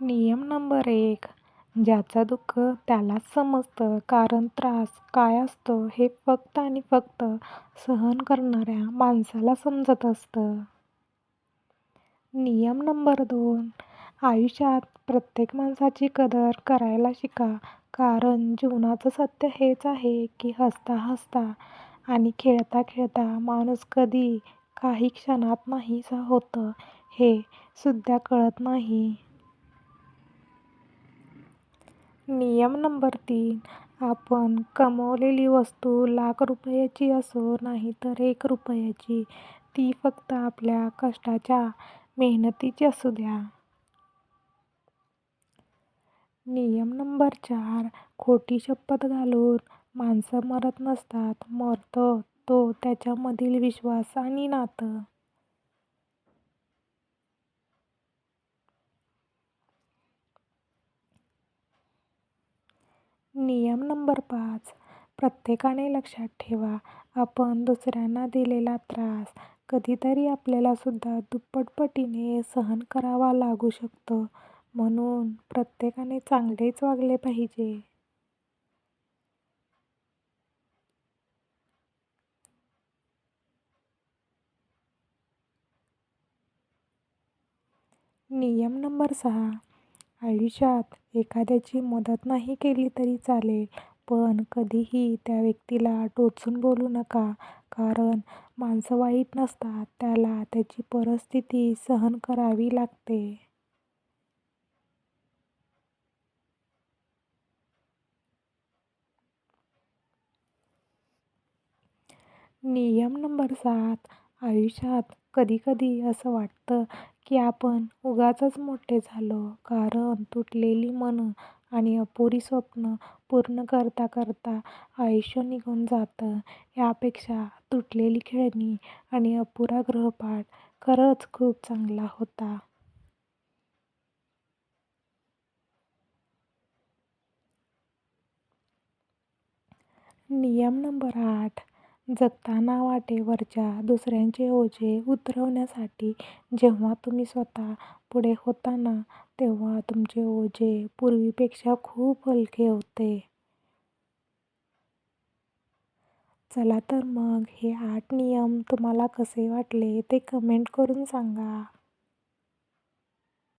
नियम नंबर एक ज्याचं दुःख त्यालाच समजतं कारण त्रास काय असतो हे फक्त आणि फक्त सहन करणाऱ्या माणसाला समजत असतं. नियम नंबर दोन आयुष्यात प्रत्येक माणसाची कदर करायला शिका कारण जीवनाचं सत्य हेच आहे की हसता हसता आणि खेळता खेळता माणूस कधी काही क्षणात नाहीसा होतं हे सुद्धा कळत नाही. नियम नंबर तीन आपण कमवलेली वस्तू लाख रुपयांची असो नाहीतर एक रुपयाची ती फक्त आपल्या कष्टाच्या मेहनतीची असू द्या. नियम नंबर चार खोटी शपथ घालून माणसं मरत नसतात मरतो तो त्याच्यामधील विश्वास आणि नातं. नियम नंबर पाच. प्रत्येकाने लक्षात ठेवा आपण दुसऱ्यांना दिलेला त्रास कधीतरी आपल्याला सुद्धा दुप्पट पटीने सहन करावा लागू शकतो. म्हणून प्रत्येकाने चांगलेच वागले पाहिजे. नियम नंबर सहा. आयुष्यात एखाद्याची मदत नाही केली तरी चालेल पण कधीही त्या व्यक्तीला टोचून बोलू नका कारण माणसं वाईट नसतात त्याला त्याची परिस्थिती सहन करावी लागते. नियम नंबर सात आयुष्यात कधी कधी असं वाटतं की आपण उगाचच मोठे झालो. कारण तुटलेली मनं आणि अपुरी स्वप्नं पूर्ण करता करता आयुष्य निघून जातं. यापेक्षा तुटलेली खेळणी आणि अपुरा गृहपाठ खरंच खूप चांगला होता. नियम नंबर आठ. जगताना वाटेवरच्या दुसऱ्यांचे ओझे उतरवण्यासाठी जेव्हा तुम्ही स्वतः पुढे होता ना तेव्हा तुमचे ओझे पूर्वीपेक्षा खूप हलके होते. चला तर मग हे आठ नियम तुम्हाला कसे वाटले ते कमेंट करून सांगा.